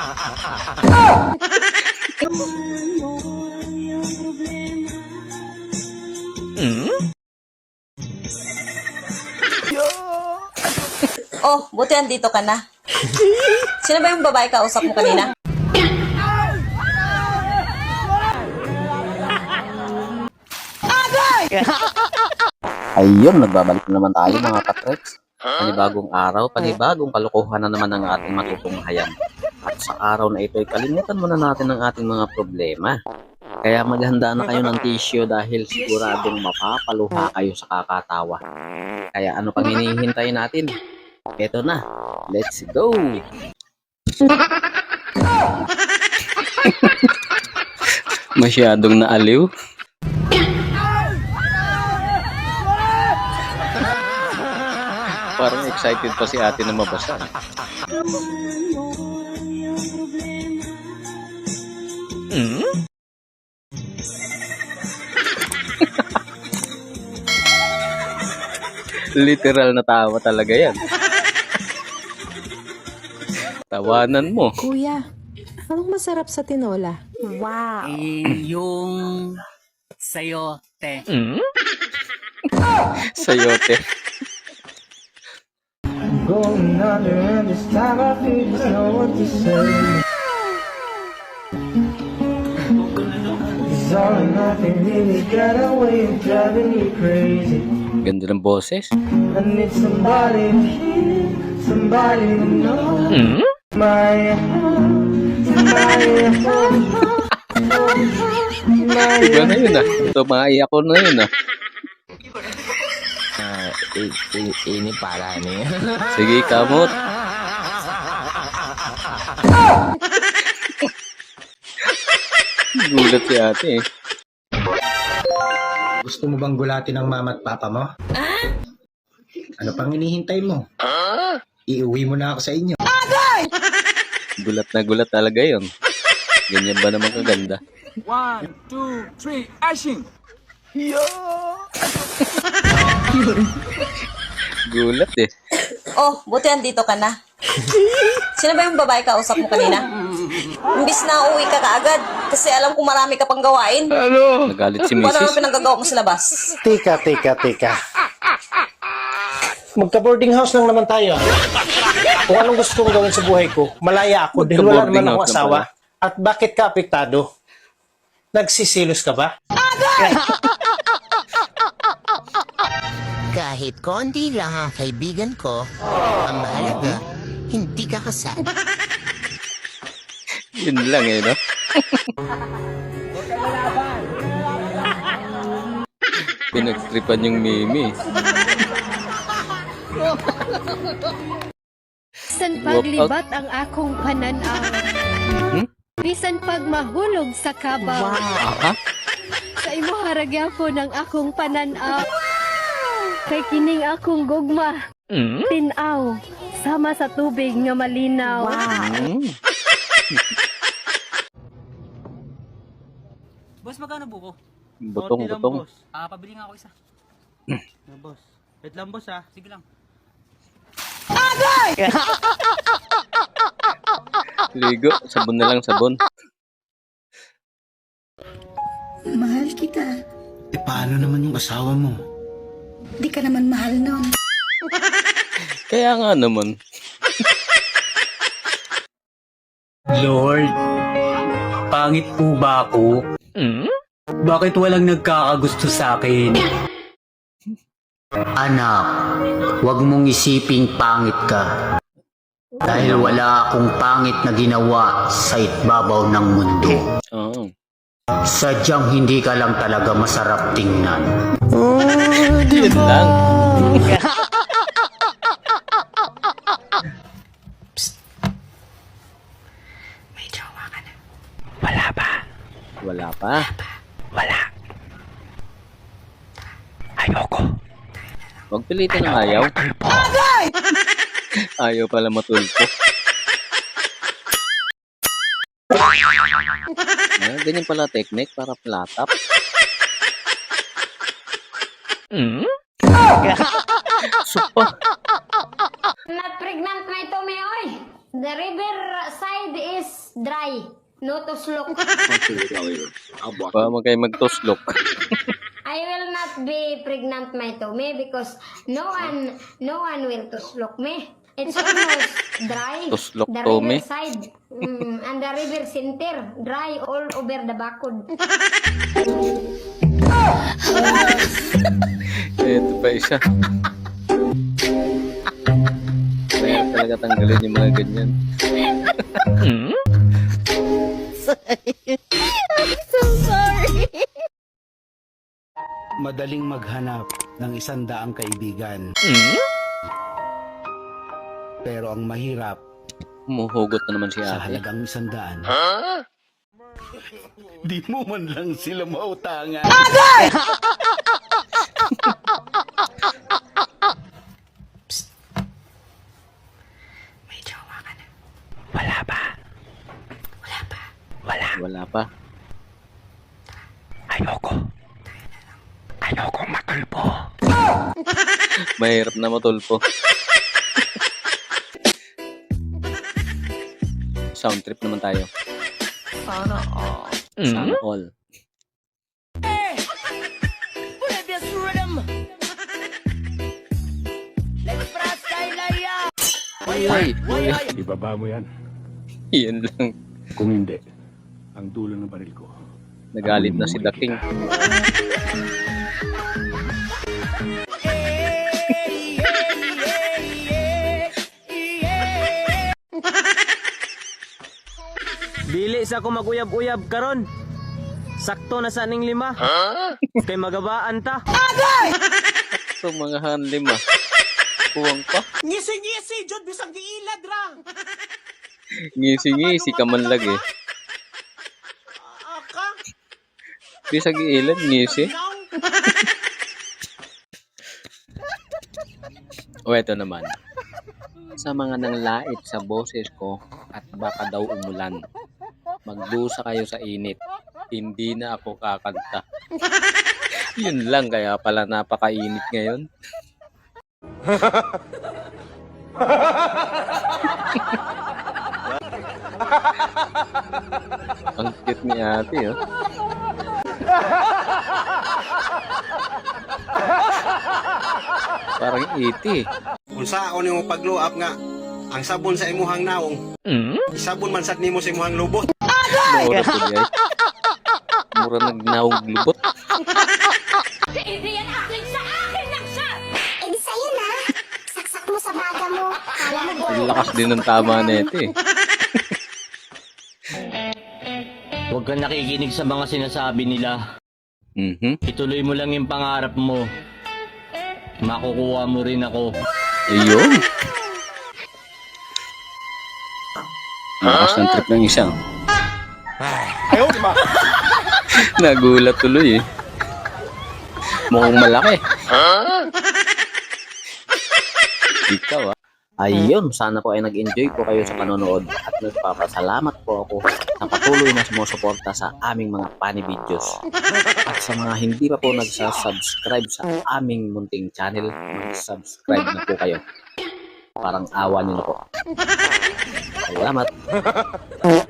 Oh, buti andito ka na. Sino ba yung babae kausap mo kanina? Ayun, nagbabalik na naman tayo mga katreks. Panibagong araw, panibagong kalokohan na naman ang ating matutunghayan. At sa araw na ito, kalimutan muna natin ang ating mga problema. Kaya maghanda na kayo ng tissue dahil siguradong mapapaluha kayo sa kakatawa. Kaya ano pang hinihintay natin? Eto na, let's go! Masyadong naaliw. Parang excited pa si ate na mabasa. Hmm? Literal na tawa talaga yan. Tawanan mo. Kuya, anong masarap sa tinola? Eh, yung sayote. Hmm? Sayote. Going under and this time I feel just know what to say It's all or nothing really got a way of driving me crazy Ganda ng boses. I need somebody to hear, somebody to know Hmm? my somebody to hold my Iba na yun ah. Ito, maiyak ko na yun ah. ini parah nih. Sige, kamot. Gulat si ate eh. Gusto mo bang gulatin ang mama at papa mo? Ano pang hinihintay mo? Iuwi mo na ako sa inyo. Gulat na gulat talaga yun. Ganyan ba naman kaganda? One, two, three, action! Gulat eh. Oh, buti andito ka na. Sino ba yung babae kausap mo kanina? Imbis na uwi ka kaagad kasi alam kong marami ka pang gawain. Nagalit si Kung ano naman Mrs. pinagagawa mo sa labas? Tika, tika, tika. Magka-boarding house lang naman tayo. ah. Kung anong gusto kong gawin sa buhay ko, malaya ako dahil wala Magka-boarding naman akong house lang asawa. At bakit ka apektado? Nagsisilos ka ba? Kahit konti lang ang kaibigan ko, ang mahalaga, hindi ka kasal. Yun lang eh, no? Pinagtripan yung Mimi. Bisan paglibat ang akong pananaw. Hmm? Bisan pag mahulog sa kabaw. Aha? Sa imo haragya ko ng akong pananaw. Kay kining akong gugma. Hmm? Tinaw. Sama sa tubig nga malinaw. Hmm? Boss, magkano buko? Butong, lang, butong. boss. Ah, pabili nga ako isa. Ah, boss. Wait lang boss ah. Sige lang. Ligo. Sabon na lang, sabon. Mahal kita. E paano naman yung asawa mo? Di ka naman mahal nun. Kaya nga naman. Lord, pangit po ba ako? Hmm? Bakit walang nagkakagusto sa akin? Anak, huwag mong isiping pangit ka. Dahil wala akong pangit na ginawa sa itbabaw ng mundo. Oo. Sadyang hindi ka lang talaga masarap tingnan. Yun lang. May jowa ka na. Wala pa. Wala. Huwag pilitin ng ayaw. ayaw pala matulpo. Ah, ganyan pala technique para platap. Hmm? Supa. Not pregnant na ito, Mayoy. The river side is dry, no to slok. Baka mo kayo magtuslok. I will not be pregnant my tummy because no one no one will to slok me. It's almost dry. Tuslok the tummy? river side mm, and the river center dry all over the bakod. Ito pa isa. Kaya talaga tanggalin yung mga ganyan. Madaling maghanap ng isang daang kaibigan. Pero ang mahirap Umuhugot na naman si sa ate. halagang isang daan. Di mo man lang sila mautangan. May jowa ka na. Wala pa. Wala pa. Wala pa. Ayoko. Ayoko matulpo. Mahirap na matulpo. Sound trip naman tayo. Sana all. Sana all. Ay, ay, Ibaba mo yan. yan lang. Kung hindi, ang dulo ng baril ko. Nagalit na si The King. Dili sa ako maguyab-uyab karon. Sakto na sa aning lima. Kay magabaan ta. So, mga hanlim ah. Puwang pa. Ngisi-ngisi, jud bisag giilad ra. Ngisi-ngisi ka man lag eh. Aka, Bisag ilan, ngisi. O eto naman. Sa mga nanglait sa boses ko at baka daw umulan, magdusa kayo sa init. Hindi na ako kakanta. Yun lang kaya pala napakainit ngayon. Ang cute ni ate, oh. Parang iti. Kung sa ako nimo pagluap nga, ang sabon sa imuhang naong, isabon man sad nimo sa imuhang lubot. Mura po ay. Mura nagnawag lubot. Yan akin sa akin lang siya! Eh, sa'yo na. Saksak mo sa baga mo. Kala mo Ang lakas din ng tama na ito eh. Huwag kang nakikinig sa mga sinasabi nila. Mhm. Ituloy mo lang yung pangarap mo. Makukuha mo rin ako. Ayun. Lakas ng trip ng isang. Ayaw, di ba? Nagulat tuloy eh. Mukhang malaki. Ikaw ah. Ayun, sana po ay nag-enjoy po kayo sa panonood at nagpapasalamat po ako sa patuloy na sumusuporta sa aming mga funny videos. At sa mga hindi pa po nagsasubscribe sa aming munting channel, mag-subscribe na po kayo. Parang awa niyo na po. Salamat.